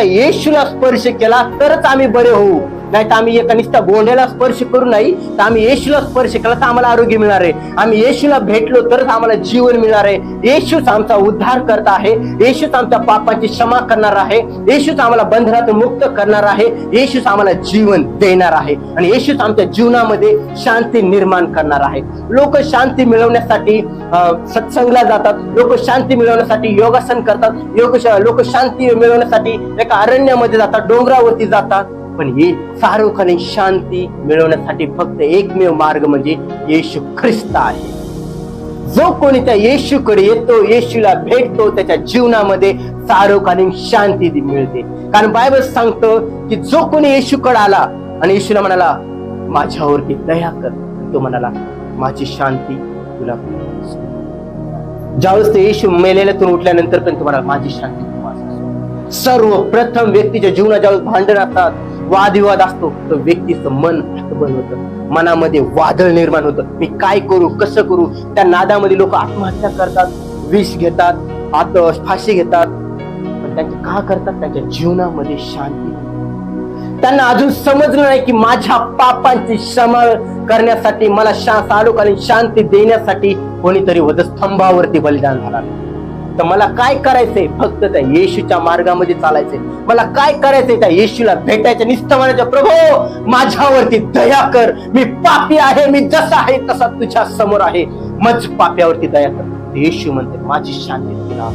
येशूला स्पर्श केला तरच आम्ही बरे होऊ. नाही तर आम्ही एका गोंड्याला स्पर्श करू नाही तर आम्ही येशूला स्पर्श केला तर आम्हाला आरोग्य मिळणार आहे. आम्ही येशूला भेटलो तरच आम्हाला जीवन मिळणार आहे. येशूच आमचा उद्धार करता आहे. येशूच आमच्या पापाची क्षमा करणार आहे. येशूच आम्हाला बंधनातून मुक्त करणार आहे. येशूच आम्हाला जीवन देणार आहे. आणि येशूच आमच्या जीवनामध्ये शांती निर्माण करणार आहे. लोक शांती मिळवण्यासाठी सत्संगला जातात. लोक शांती मिळवण्यासाठी योगासन करतात. योग लोक शांती मिळवण्यासाठी एका अरण्यामध्ये जातात डोंगरावरती जातात. पण हे सार्वकालिक शांती मिळवण्यासाठी फक्त एकमेव मार्ग म्हणजे येशू ख्रिस्त आहे. जो कोणी त्या येशूकडे येतो येशूला भेटतो त्याच्या जीवनामध्ये सार्वकालीन शांती ती मिळते. कारण बायबल सांगतो की जो कोणी येशूकडे आला आणि येशूला म्हणाला माझ्यावरती दया कर. तो म्हणाला माझी शांती तुला ज्यावेळेस ते येशू मेलेल्यातून उठल्यानंतर पण तुम्हाला माझी शांती सर्व प्रथम सर्वप्रथम व्यक्तीच्या जीवनात ज्यावेळेस भांडण असतात वादविवाद असतो तर व्यक्तीचं मन हतबल होतं. मनामध्ये वादळ निर्माण होतं. मी काय करू कसं करू? त्या नादामध्ये लोक आत्महत्या करतात विष घेतात आत फाशी घेतात. पण त्यांचे का करतात? त्यांच्या जीवनामध्ये शांती. त्यांना अजून समजलं नाही की माझ्या पापांची क्षमा करण्यासाठी मला शा सालोकालीन शांती देण्यासाठी कोणीतरी वधस्तंभावरती बलिदान झाला. तर मला काय करायचंय? फक्त त्या येशूच्या मार्गामध्ये चालायचंय. मला काय करायचंय? त्या येशूला भेटायचं नुसतं म्हणायचं प्रभू माझ्यावरती दया कर. मी पापी आहे. मी जसा आहे तसा तुझ्या समोर आहे. मज पाप्यावरती दया कर. येशू म्हणते माझी शांती तुला